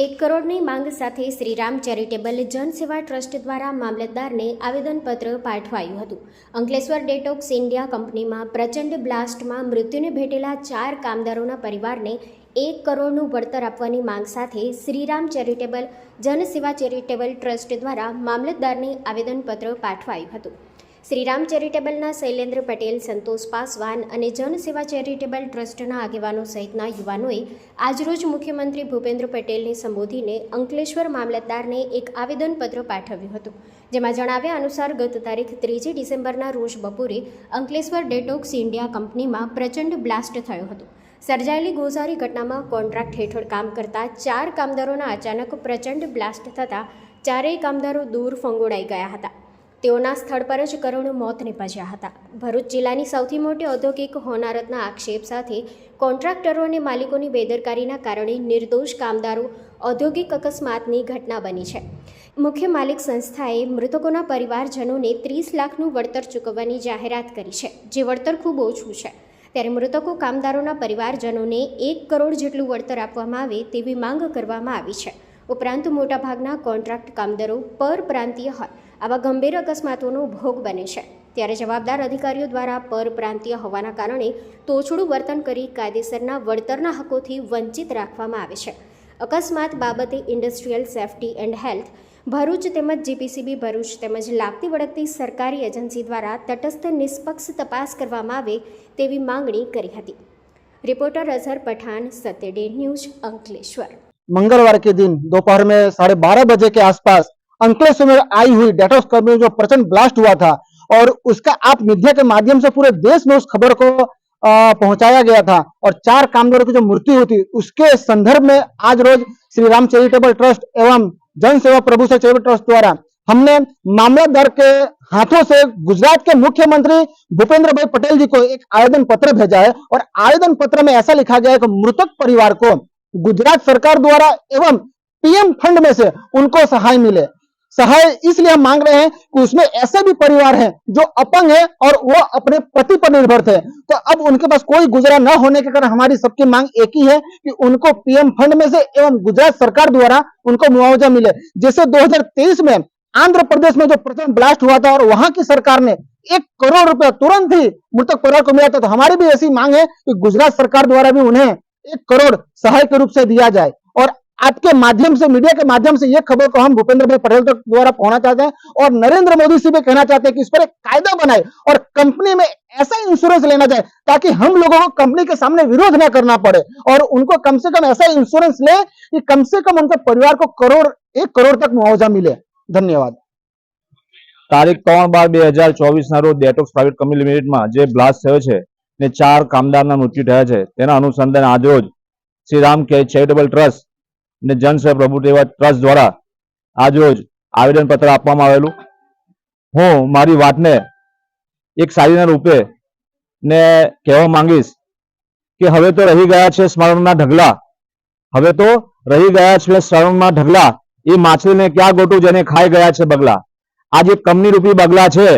એક કરોડની માંગ સાથે શ્રીરામ ચેરિટેબલ જનસેવા ટ્રસ્ટ દ્વારા મામલતદારને આવેદનપત્ર પાઠવાયું હતું. અંકલેશ્વર ડેટોક્સ ઇન્ડિયા કંપનીમાં પ્રચંડ બ્લાસ્ટમાં મૃત્યુને ભેટેલા ચાર કામદારોના પરિવારને એક કરોડનું વળતર આપવાની માંગ સાથે Shriram charitable Jansewa charitable trust દ્વારા મામલતદારને આવેદનપત્ર પાઠવાયું હતું. શ્રીરામ ચેરિટેબલના શૈલેન્દ્ર પટેલ, સંતોષ પાસવાન અને જનસેવા ચેરિટેબલ ટ્રસ્ટના આગેવાનો સહિતના યુવાનોએ આજરોજ મુખ્યમંત્રી ભૂપેન્દ્ર પટેલને સંબોધીને અંકલેશ્વર મામલતદારને એક આવેદનપત્ર પાઠવ્યું હતું. જેમાં જણાવ્યા અનુસાર, ગત તારીખ ત્રીજી ડિસેમ્બરના રોજ બપોરે અંકલેશ્વર ડેટોક્સ ઇન્ડિયા કંપનીમાં પ્રચંડ બ્લાસ્ટ થયો હતો. સર્જાયેલી ગોઝારી ઘટનામાં કોન્ટ્રાક્ટ હેઠળ કામ કરતા ચાર કામદારોના અચાનક પ્રચંડ બ્લાસ્ટ થતાં ચારેય કામદારો દૂર ફંગોળાઈ ગયા હતા. તેઓના સ્થળ પર જ કરુણ મોત નિપજ્યા હતા. ભરૂચ જિલ્લાની સૌથી મોટી ઔદ્યોગિક હોનારતના આક્ષેપ સાથે કોન્ટ્રાક્ટરો અને માલિકોની બેદરકારીના કારણે નિર્દોષ કામદારો ઔદ્યોગિક અકસ્માતની ઘટના બની છે. મુખ્ય માલિક સંસ્થાએ મૃતકોના પરિવારજનોને ત્રીસ લાખનું વળતર ચૂકવવાની જાહેરાત કરી છે, જે વળતર ખૂબ ઓછું છે. ત્યારે મૃતકો કામદારોના પરિવારજનોને એક કરોડ જેટલું વળતર આપવામાં આવે તેવી માંગ કરવામાં આવી છે. ઉપરાંત મોટાભાગના કોન્ટ્રાક્ટ કામદારો પર પ્રાંતીય હોય. આવા ગંભીર અકસ્માતોનો ભોગ બને છે. ત્યારે જવાબદાર અધિકારીઓ દ્વારા પરપ્રાંતિય હોવાના કારણે તોછડું વર્તન કરી કાયદેસરના વળતરના હકોથી વંચિત રાખવામાં આવે છે. અકસ્માત બાબતે industrial safety and health, Bharuch તેમજ જીપીસીબી ભરૂચ તેમજ લાગતી વળગતી સરકારી એજન્સી દ્વારા તટસ્થ નિષ્પક્ષ તપાસ કરવામાં આવે તેવી માંગણી કરી હતી. Reporter Azhar Pathan, Satyaday news Ankleshwar. मंगलवार के दिन, दोपहर में साढ़े बारह बजे के आसपास अंकलेश्वर में आई हुई डेटोस कंपनी में जो प्रचंड ब्लास्ट हुआ था और उसका आप मीडिया के माध्यम से पूरे देश में उस खबर को पहुँचाया गया था और चार कामगारों की जो मृत्यु थी, उसके संदर्भ में आज रोज श्री राम चैरिटेबल ट्रस्ट एवं जन सेवा प्रभु से चैरिटेबल ट्रस्ट द्वारा हमने मामलादार के हाथों से गुजरात के मुख्यमंत्री भूपेंद्र भाई पटेल जी को एक आवेदन पत्र भेजा है और आवेदन पत्र में ऐसा लिखा गया है कि मृतक परिवार को गुजरात सरकार द्वारा एवं पीएम फंड में से उनको सहाय मिले। सहाय इसलिए हम मांग रहे हैं कि उसमें ऐसे भी परिवार हैं जो अपंग है और वो अपने पति पर निर्भर थे। तो अब उनके पास कोई गुजरा न होने के कारण हमारी सबकी मांग एक ही है कि उनको पीएम फंड में से एवं गुजरात सरकार द्वारा उनको मुआवजा मिले जैसे 2023 में आंध्र प्रदेश में जो प्रचंड ब्लास्ट हुआ था और वहाँ की सरकार ने एक करोड़ रुपया तुरंत ही मृतक परिवार को मिला था। तो हमारी भी ऐसी मांग है कि गुजरात सरकार द्वारा भी उन्हें एक करोड़ सहाय के रूप से दिया जाए और आपके माध्यम से मीडिया के माध्यम से ये खबर को हम भूपेंद्र भाई पटेल तक द्वारा पहुंचना चाहते हैं और नरेंद्र मोदी से भी कहना चाहते हैं कि इस पर एक कायदा बनाए और कंपनी में ऐसा इंश्योरेंस लेना जाए ताकि हम लोगों को कंपनी के सामने विरोध न करना पड़े और उनको कम से कम ऐसा इंश्योरेंस ले कि कम से कम उनके परिवार को करोड़ एक करोड़ तक मुआवजा मिले धन्यवाद તારીખ ત્રણ બાર બે હજાર ચોવીસ ના રોજ ડેટોક્સ પ્રાઇવેટ કંપની લિમિટેડમાં જે બ્લાસ્ટ થયો છે ને ચાર કામદારના મૃત્યુ થયા છે. તેના અનુસંધાને આજરોજ શ્રી રામ કે ચેરિટેબલ ટ્રસ્ટ ને પ્રભુ તેવા ટ્રસ્ટ દ્વારા આજરોજ આવેદનપત્ર આપવામાં આવેલું. હું મારી વાતને એક શાયરીના રૂપે ને કહેવા માંગીશ કે હવે તો રહી ગયા છે સ્મરણના ઢગલા. હવે તો રહી ગયા છે સ્મરણના ઢગલા. એ માછલીને ક્યાં ગોટું જેને ખાઈ ગયા છે બગલા. આ જે કમની રૂપી બગલા છે.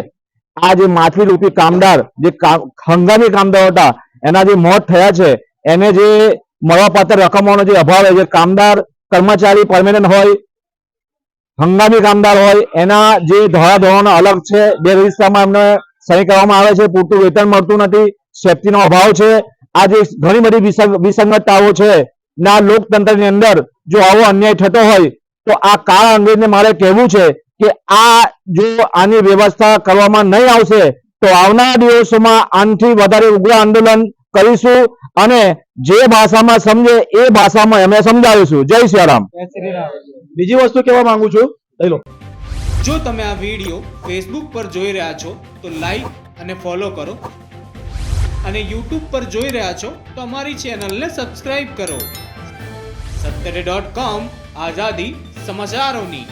આ જે માછલી રૂપી કામદાર, જે હંગામી કામદાર હતા, એના જે મોત થયા છે, એને જે મળવાપાત્ર રકમોનો જે અભાવ હોય, જે કામદાર કર્મચારી પરમેનન્ટ હોય, હંગામી કામદાર હોય, એના જે ધોરણો અલગ છે, બે રજિસ્ટરમાં એમને સહી કરવામાં આવે છે, પૂરતું વેતન મળતું નથી, સેફટીનો અભાવ છે, આ જે ઘણી બધી વિસંગતતાઓ છે, ના લોકતંત્રની અંદર જો આવો અન્યાય થતો હોય, તો આ કાળ અંગ્રેજને મારે કહેવું છે કે આ જો આની વ્યવસ્થા કરવામાં નહીં આવશે તો આવનારા દિવસોમાં આનાથી વધારે ઉગ્ર આંદોલન કરીશું અને જે ભાષામાં સમજે એ ભાષામાં અમે સમજાવીશું. જય શ્રી રામ બીજી વસ્તુ કહેવા માંગુ છું લઈ લો. જો તમે આ વીડિયો ફેસબુક પર જોઈ રહ્યા છો તો લાઈક અને ફોલો કરો. અને યુટ્યુબ પર જોઈ રહ્યા છો તો અમારી ચેનલને સબસ્ક્રાઇબ કરો. સત્તરે ડોટ કોમ આઝાદી સમાચારોની.